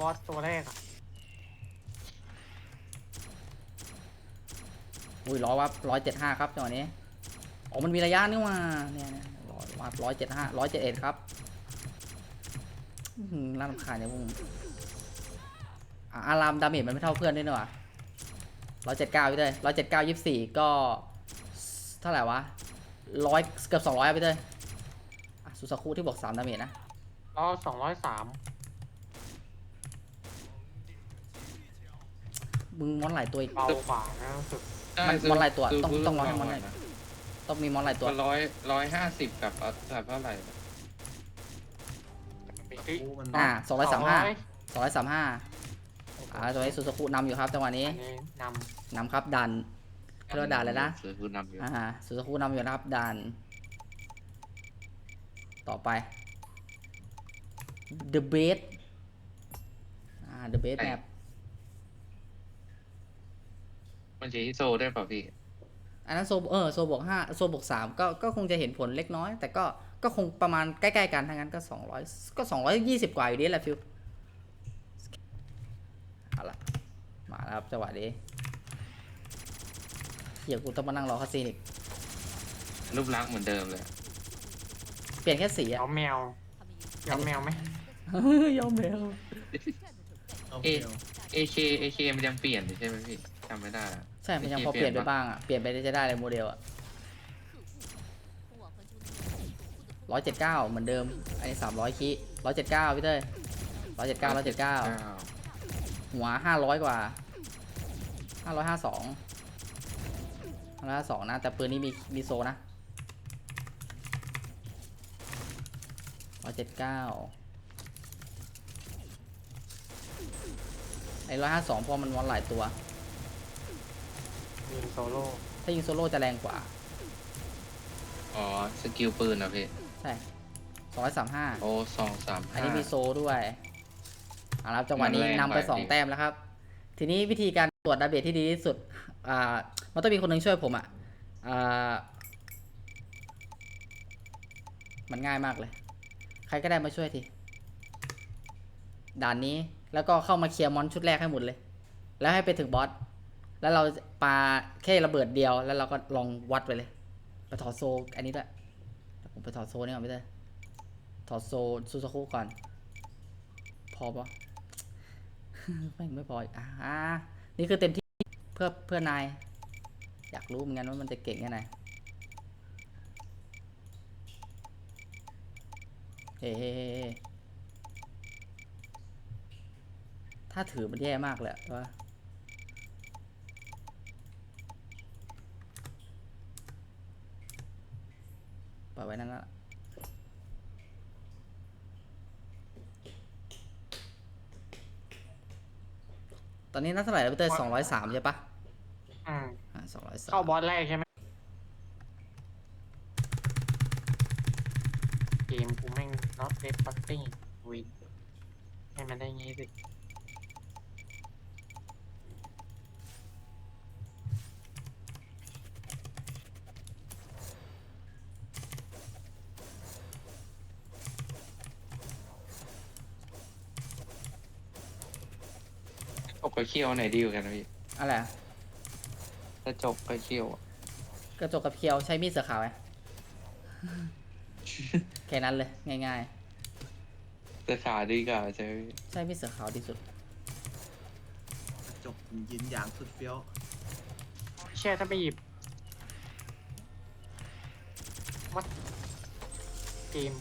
บอสตัวแรกอะอุ้ยร้อยวับร้อยเจ็ดห้าครับจังหวะนี้อ๋อมันมีระยะนี่หว่าเนี่ยร้อยวับร้อยเจ็ดห้าร้อยเจ็ดเอ็ดครับอื้อหือน่ารำคาญเนี่ยพวกมึงอะอารามดาเมจมันไม่เท่าเพื่อนด้วยเนอะร้อยเจ็ดเก้าไปเลยร้อยเจ็ดเก้ายี่สิบสี่ก็เท่าไหร่วะร้อยเกือบสองร้อยไปเลยอะซูซาคุที่บอกสามดาเมจนะแล้วสองร้อยสาม มึงมอนหลายตัวอีกเบากว่านะรู้สึกมันมอนหลายตัวซื้ต้องซื้ต้องรอให้มอนหลายนะต้องมีมอนหลายตัวก็ร้อยร้อยห้าสิบกับอัตราเท่าไหร่เฮ้ยมันอ่าสองร้อยสามห้า200สองร้อยสามห้าอ่าตัวนี้ซูซาคุนำอยู่ครับจังหวะนี้อันนี้นนำครับดันเรียกว่าด่านเลยนะซื้อผู้นำอยู่อ่าซูซาคุนำอยู่นะครับดันต่อไป The Base อ่า The Base Map มันจะฮิโซได้เปล่าพี่ อันนั้นโซเออโซบวกห้าโซบวกสามก็ก็คงจะเห็นผลเล็กน้อย แต่ก็ก็คงประมาณใกล้ๆกันทั้งนั้นก็สองร้อยก็สองร้อยยี่สิบกว่าอยู่ดีแหละฟิวเอาละมาแล้วครับจังหวะนี้เดี๋ยวกูต้องมานั่งรอคาซีนอีกรูปลักษณ์เหมือนเดิมเลย เปลี่ยนแค่สีำอะเอาแมวเอาแมวไหมยอมแมวเอาเอ๊ะเดียว AK AK มันยังเปลี่ยนอยู่ใช่ไหมพี่จำไม่ได้อะ ใช่ มันยังพอเปลี่ยนไปบ้างอะเปลี่ยนไปได้จะได้เลยโมเดลอะร้อยเจ็ดเก้าเหมือนเดิม อันนี้สามร้อยคิร้อยเจ็ดเก้าพี่เต้ยร้อยเจ็ดเก้าร้อยเจ็ดเก้าหัวห้าร้อยกว่าห้าร้อยห้าสองห้าร้อยห้าสองนะ แต่ปืนนี้มีมีโซนะร้อยเจ็ดเก้าไอ้ร้อยห้าสองพอมันวอนหลายตัว ยิงโซโล่ถ้ายิงโซโล่จะแรงกว่า อ๋อ สกิลปืนนะพี่ ใช่สองร้อยสามห้า โอ้สองสามอันห้า นี้มีโซด้วยเอาละครับจังหวะนี้มันแรงนำไปไปสองดิ แต้มแล้วครับ ทีนี้วิธีการตรวจดาเบจที่ดีที่สุด อ่า มันต้องมีคนหนึ่งช่วยผมอะ อ่า มันง่ายมากเลย ใครก็ได้มาช่วยที ด่านนี้ แล้วก็เข้ามาเคลียร์มอนชุดแรกให้หมดเลย แล้วให้ไปถึงบอส แล้วเราปาแค่ระเบิดเดียวแล้วเราก็ลองวัดไปเลยไปถอดโซอันนี้ด้วยผมไปถอดโซนี่ก่อนไม่ได้ถอดโซซูซาคุก่อน พอปะแม่ไม่พออีกอ่านี่คือเต็มที่เพื่อเพื่อนาย อยากรู้เหมือนกันว่ามันจะเก่งแค่ไหนเฮ้ถ้าถือมันแย่มากเลยอะว่า ปล่อยไว้นั่นละตอนนี้นัดเท่าไหร่แล้วพี่เต้สองร้อยสามใช่ปะอืมอ่าสองร้อยสามเข้าบอสแรกใช่ไหมเกมกูแม่ง not dead fucking win ให้มันได้งี้สิ กับเคียวไหนดีกว่ากันนะพี่อะไรอะถ้าจบกับเคียวอะกระจกกับเคียวใช้มีดเสือขาวไหมแค่นั้นเลย ง่าย แต่ขาดีกว่าใช่ไหมพี่ๆ ใช้มีดเสือขาวที่สุด กระจกยินอย่างสุดเฟี้ยวเชื่อถ้าไปหยิบวัดเกม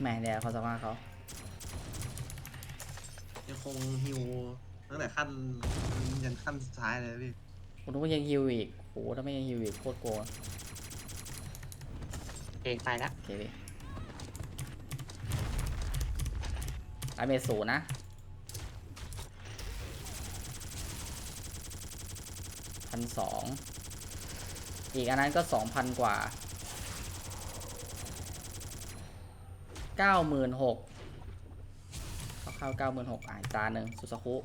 แหม่เดี๋ยวเขาสามารถเขายังคงฮิวตั้งแต่ขั้นยันขั้นสุดท้ายเลยพี่ผมนึกว่ายังฮิวอีกโหถ้าไม่ยังฮิวอีกโคตรโกงเกมไปแล้วโอเคพี่ไอเมสูนะพันสองอีกอันนั้นก็สองพันกว่า เก้าหมื่นหกเข้าเก้าหมื่นหกอ่านตาหนึ่งสุสาคุ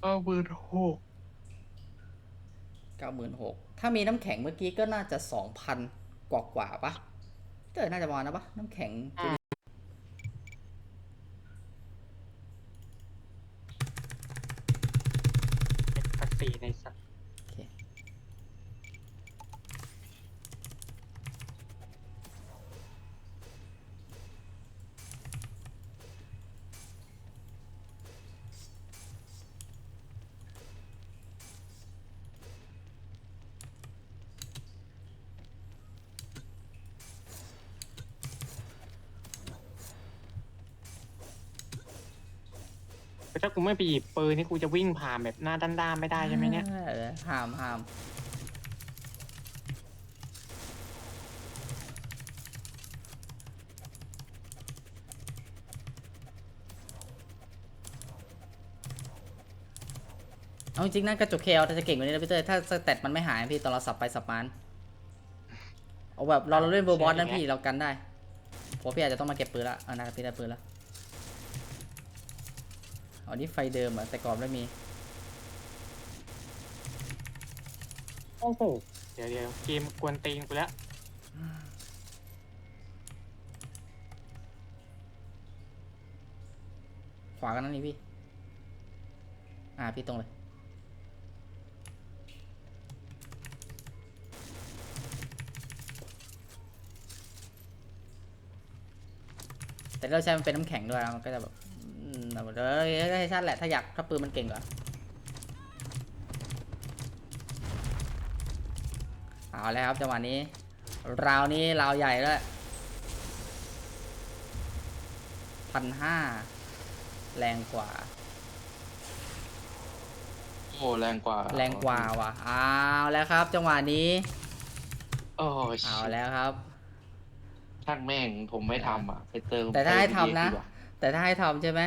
เออมือหกเก้าหมื่นหกถ้ามีน้ำแข็งเมื่อกี้ก็น่าจะสองพันกว่ากว่าๆปะเจอน่าจะประมาณนะปะน้ำแข็ง ถ้ากูไม่ไปหยิบปืนนี่กูจะวิ่งผ่านแบบหน้าด้านๆไม่ได้ใช่ไหมเนี่ย ออห้ามห้ามเอาจริงๆนะกระจกเคลจะเก่งกว่านี้นะพี่เต้ยถ้าสเตตมันไม่หายพี่ตอนเราสับไปสับมันเอาแบบเราเราเล่นเบอร์บอสนะพี่เรากันได้เพราะพี่อาจจะต้องมาเก็บปืนละเอานะพี่ได้ปืนละเอานี่ไฟเดิมอะแต่ก่อนไม่มี โอ้โห เดี๋ยวเดี๋ยวเกมกวนตีนกูแล้ว ขวากันนั่นนี่พี่ อ่าพี่ตรงเลย แต่เราใช้มันเป็นน้ำแข็งด้วยนะมันก็จะแบบ อืมแบบเออได้ชัดแหละถ้าอยากถ้าปืนมันเก่งกว่าเอาแล้วครับจังหวะนี้ ราวนี้ราวใหญ่แล้วพันห้าแรงกว่า โอ้แรงกว่า แรงกว่าว่ะเอาแล้วครับ จังหวะนี้โอ้ยเอาแล้วครับช่างแม่งผมไม่ทำอะไปเติมแต่ถ้าให้ทำนะ แต่ถ้าให้ทำใช่ไหม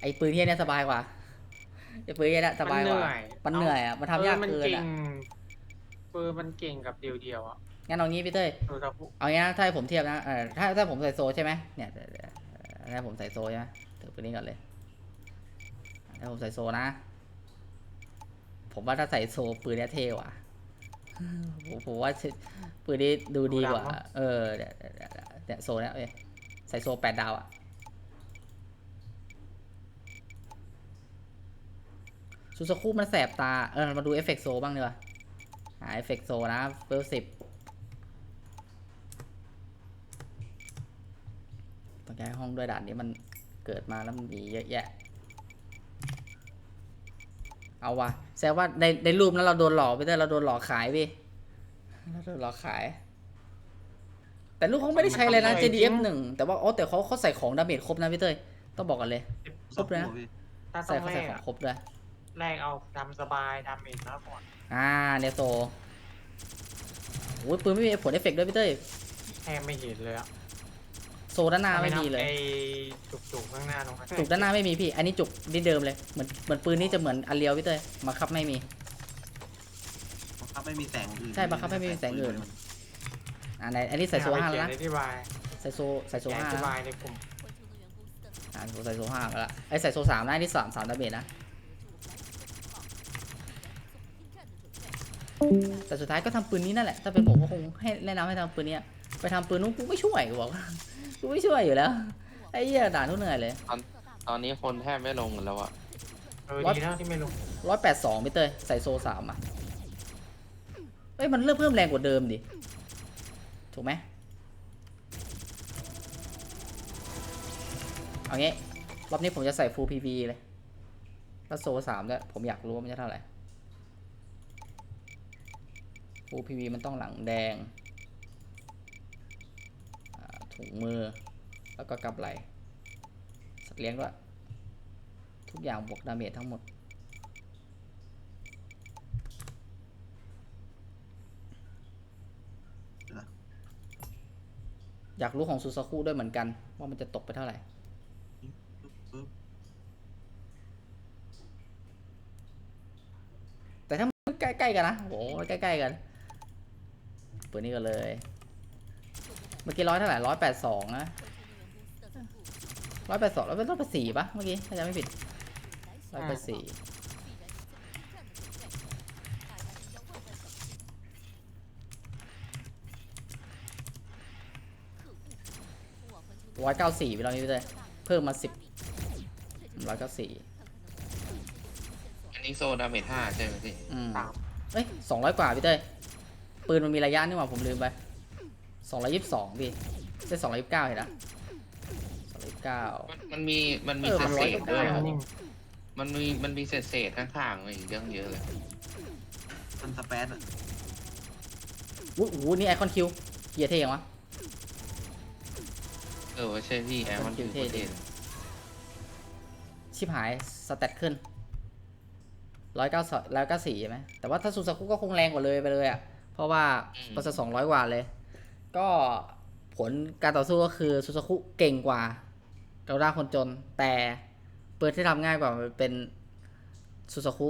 ไอ้ปืนเฮียเนี่ยสบายกว่าไอ้ปืนเฮียเนี่ยสบายกว่า มันเหนื่อยอะ มันทำยากมันเกินเก่อะงปืนมันเก่งกับเดียวเดียวๆอะ งั้นเอางี้พี่เต้ยดูตะพุเอางี้นะถ้าให้ผมเทียบนะ เออถ้าถ้าผมใส่โซใช่ไหมเนี่ยเดี๋ยวเดี๋ยวถ้าผมใส่โซใช่ไหมถือปืนนี้ก่อนเลยถ้าผมใส่โซนะ ผมว่าถ้าใส่โซปืนเนี้ยเท่ว่ะผมผมว่าปืนนี้ดูดีกว่า เออเดี๋ยวเดี๋ยวเดี๋ยวเดี๋ยวโซเนี้ยเอ้ยใส่โซแปดดาวอะ ซูซาคุมันแสบตา เออ มาดูเอฟเฟกต์โซบ้างดีกว่าหาเอฟเฟกต์โซนะเวลสิบต้องย้ายห้องด้วยด่านนี้มันเกิดมาแล้วมันมีเยอะแยะ เอาวะแสดงว่าในในรูปนั้นเราโดนหลอกไปแต่เราโดนหลอกขายพี่เราโดนหลอกขาย แต่ลูกเขาไม่ได้ใช้เลยนะ JDF หนึ่งแต่ว่าอ๋อแต่เขาเขาใส่ของดาเมจครบนะพี่เต้ยต้องบอกกันเลย ครบเลยนะพี่ถ้าต้ใส่องเขาแรใส่กของอะครบด้วย แรกเอาดำสบายดำเองแล้วก่อนอ่าเนโซโอ้ยปืนไม่มีผลเอฟเฟกต์ด้วยพี่เต้ยแทบไม่เห็นเลยอะโซด้านหน้าไม่มีเลยไอ้จุกๆข้างหน้าตรงนั้นจุกด้านหน้าไม่มีพี่ อันนี้จุกนี่เดิมเลยเหมือนเหมือนปืนนี่จะเหมือนอันเลียวพี่เต้ยมาคับไม่มี บังคับไม่มีแสงอื่นใช่บังคับไม่มีแสงอื่นอ่าไหนอันนี้ใส่โซห้าแล้วนะเขียนอธิบายใส่โซใส่โซเขียนห้าอธิแล้วบายในกลุ่มอ่าผมใส่โซห้าไปละไอ้ยใส่โซสามนะอันนี่สามสามดาเมจนะ แต่สุดท้ายก็ทำปืนนี้นั่นแหละ ถ้าเป็นผมก็คงให้แนะนำให้ทำปืนเนี้ย ไปทำปืนนู้นกูไม่ช่วยกูบอกกูไม่ช่วยอยู่แล้ว ไอ้เหี้ยด่านทุกเหนื่อยเลยตอนนี้คนแทบไม่ลงกันแล้วอะเออวัดดีแล้วที่ไม่ลงร้อยแปดสองพี่เตยใส่โซสามอะเอ้ยมันเริ่มเพิ่มแรงกว่าเดิมดิ ถูกไหมเอางี้ รอบนี้ผมจะใส่ full PV เลย แล้วโซสามด้วยผมอยากรู้ว่ามันจะเท่าไหร่ full PV มันต้องหลังแดง ถุงมือ แล้วก็กำไหลสัตว์เลี้ยงด้วย ทุกอย่างบวกดาเมจทั้งหมด อยากรู้ของซูซาคุด้วยเหมือนกัน ว่ามันจะตกไปเท่าไหร่แต่ถ้าใกล้ๆกันนะโอ้ใกล้ๆกัน เปิดนี่กันเลย เมื่อกี้ร้อยเท่าไหร่ร้อยแปดสองนะร้อยแปดสองร้อยแปดร้อยแปดสี่ปะเมื่อกี้ถ้าจะไม่ผิดร้อยแปดสี่ร้อยเก้าสี่ไปเรานี้เลยเพิ่มมาสิบร้อยเก้าสี่อันนี้โซนดาเมจห้าใช่ไหมพี่อืมเอ้ยสองร้อยกว่าพี่เต้ ปืนมันมีระยะนี่หว่าผมลืมไปสองร้อยยี่สิบสองพี่ใช่สองร้อยยี่สิบเก้าเห็นนะสองร้อยยี่สิบเก้า มันมันมีมันมีเออเศมันษร้อยเศษกว่าด้วยเก้าอะนิ่งมันมีมันมีเศษเศษข้างๆอีกเรื่องเยอะเลยมันสเปซอะอู้หูนี่ไอคอนคิวเกียร์เท่ยังวะ เออว่าใช่พี่แอร์มันคือเท่ประๆเทศชิบหายสเตตขึ้นร้อยเก้าร้อยเก้าสี่ใช่ไหมแต่ว่าถ้าซูซากุก็คงแรงกว่าเลยไปเลยอะเพ ราะว่าเปอร์เซ็นต์สองร้อยกว่าเลย ก็ผลการต่อสู้ก็คือซูซากุเก่งกว่าเกาด้าคนจน แต่ปืนที่ทำง่ายกว่ามันเป็นซูซากุ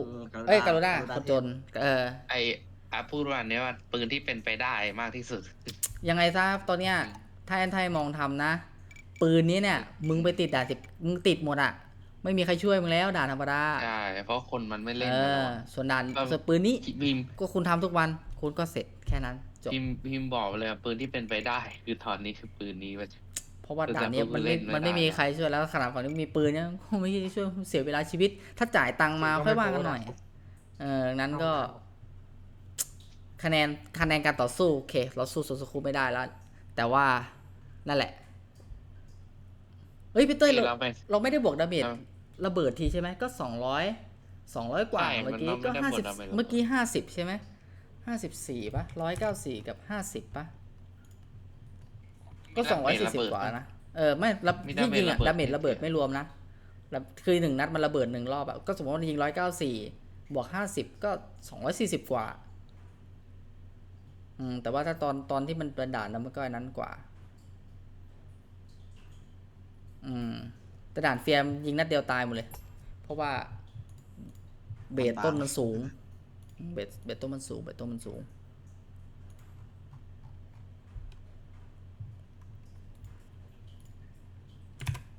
เอ้ยเกาด้าคนจน เออไออาพูดวันนี้ว่าปืนที่เป็นไปได้มากที่สุด ยังไงซะตอนเนี้ยถ้าแอนไทยมองทำนะ ปืนนี้เนี่ย มึงไปติดด่านสิบมึงติดหมดอะ ไม่มีใครช่วยมึงแล้วด่านธรรมดาใช่เพราะคนมันไม่เล่นเอกันหรออก ส่วนด่านเราส่วนปืนนี้พิมพ์ก็คุณทำทุกวัน คุณก็เสร็จแค่นั้นจบพิมพ์พิมพ์บอกเลยว่าปืนที่เป็นไปได้ คือตอนนี้คือปืนนี้ว่าเพราะว่าแต่ด่านเนี้ยมันไม่เล่นไม่มันไม่ได้มีนะใครช่วยแล้วขนาดฝั่งนี้มีปืนเนี่ยคงไม่ได้ช่วยเสียเวลาชีวิต ถ้าจ่ายตังค์มาค่อยว่ากันหน่อย เออนั้นก็ คะแนนคะแนนการต่อสู้โอเค เราสู้ซูซูคุไม่ได้แล้ว แต่ว่านั่นแหละ เฮ้ยพี่เต้ยเราเราไป เราไม่ได้บวกดาเมจครับระเบิดทีใช่ไหมก็สองร้อยสองร้อยกว่าใช่เมื่อกี้มันก็ไม่ได้ห้าบวสิกบดาเมจเมื่อกี้ห้าสิบใช่ไหมห้าสิบสี่ปะร้อยเก้าสี่กับห้าสิบปะก็สองร้อยสี่สิบกว่านะเออไม่รับมีที่ดาเมจยิงอะระเบิด ดาเมจระเบิดไม่รวมนะแล้วคือหนึ่งนัดมันระเบิดหนึ่งรอบอะก็สมมติว่ายิงร้อยเก้าสี่บวกห้าสิบก็สองร้อยสี่สิบกว่า อืมแต่ว่าถ้าตอนตอนที่มันเป็นด่านนั้นมันก็อันนั้นกว่า อืมแต่ด่านเฟียมยิงนัดเดียวตายหมดเลย เพราะว่า เบสต้นมันสูง เบสเบสต้นมันสูง เบสต้นมันสูง